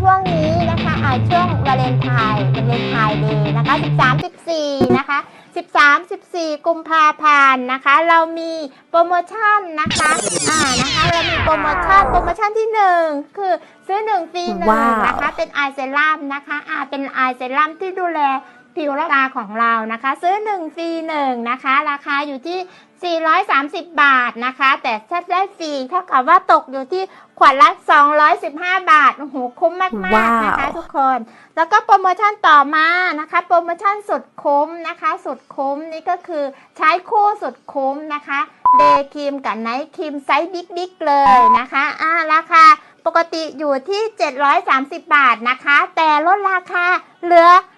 ช่วงนี้นะคะอ่าช่วงวาเลนไทน์วาเลนไทน์เดย์นะคะ 13 14 นะคะ 13 14 กุมภาพันธ์นะคะ เรามีโปรโมชั่นนะคะอ่านะคะเรามีโปรโมชั่นโปรโมชั่นที่ 1 คือซื้อ 1 ฟรีหนึ่งว้าวนะคะ เป็นไอเซรั่มนะคะอ่าเป็นไอเซรั่มที่ดูแล ผิวและตาของเรานะคะ ซื้อ1ฟรี1นะคะ ราคาอยู่ที่ 430 บาทนะคะ แต่ถ้าได้ฟรีเท่ากับว่าตกอยู่ที่ขวดละ 215 บาทโอ้โหคุ้มมากๆว้าวนะคะทุกคน แล้วก็โปรโมชั่นต่อมานะคะ โปรโมชั่นสุดคุ้มนะคะ สุดคุ้มนี่ก็คือใช้คู่สุดคุ้มนะคะเดย์ครีมกับไนท์ครีมไซส์บิ๊กๆเลยนะคะอ่าราคาปกติอยู่ที่ 730 บาทนะคะ แต่ลดราคาเหลือ550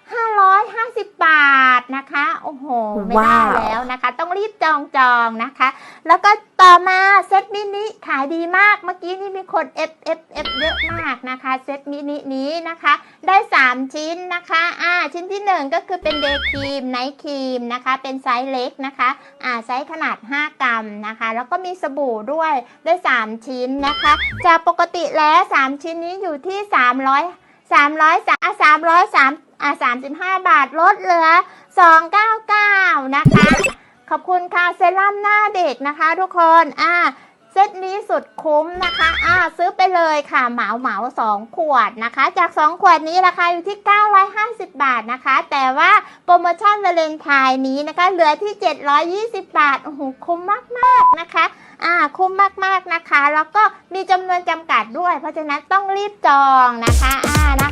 บาทนะคะ โอ้โห ไม่ได้ว้าวแล้วนะคะ ต้องรีบจองจองๆนะคะ แล้วก็ต่อมาเซตมินิขายดีมาก เมื่อกี้นี่มีคน F F F เยอะมากนะคะ เซตมินินี้นะคะ ได้ 3 ชิ้นนะคะ อ่า ชิ้นที่ 1 ก็คือเป็นเดย์ครีมไนท์ครีมนะคะ เป็นไซส์เล็กนะคะ อ่า ไซส์ขนาด 5 กรัมนะคะ แล้วก็มีสบู่ด้วย ได้ 3 ชิ้นนะคะ จากปกติแล้ว 3 ชิ้นนี้อยู่ที่ 300 300อะ303อะ35บาทลดเหลือ299นะคะ ขอบคุณค่ะเซรั่มหน้าเด็กนะคะทุกคนอ่าเซตนี้สุดคุ้มนะคะ อ่า ซื้อไปเลยค่ะเหมาเหมาสองขวดนะคะ จาก 2 ขวดนี้ราคาอยู่ที่ 950 บาทนะคะ แต่ว่าโปรโมชั่นวาเลนไทน์นี้นะคะ เหลือที่ 720 บาท โอ้โห คุ้มมาก ๆ นะคะ อ่าคุ้มมากๆนะคะ แล้วก็มีจำนวนจำกัดด้วย เพราะฉะนั้นต้องรีบจองนะคะอ่านะ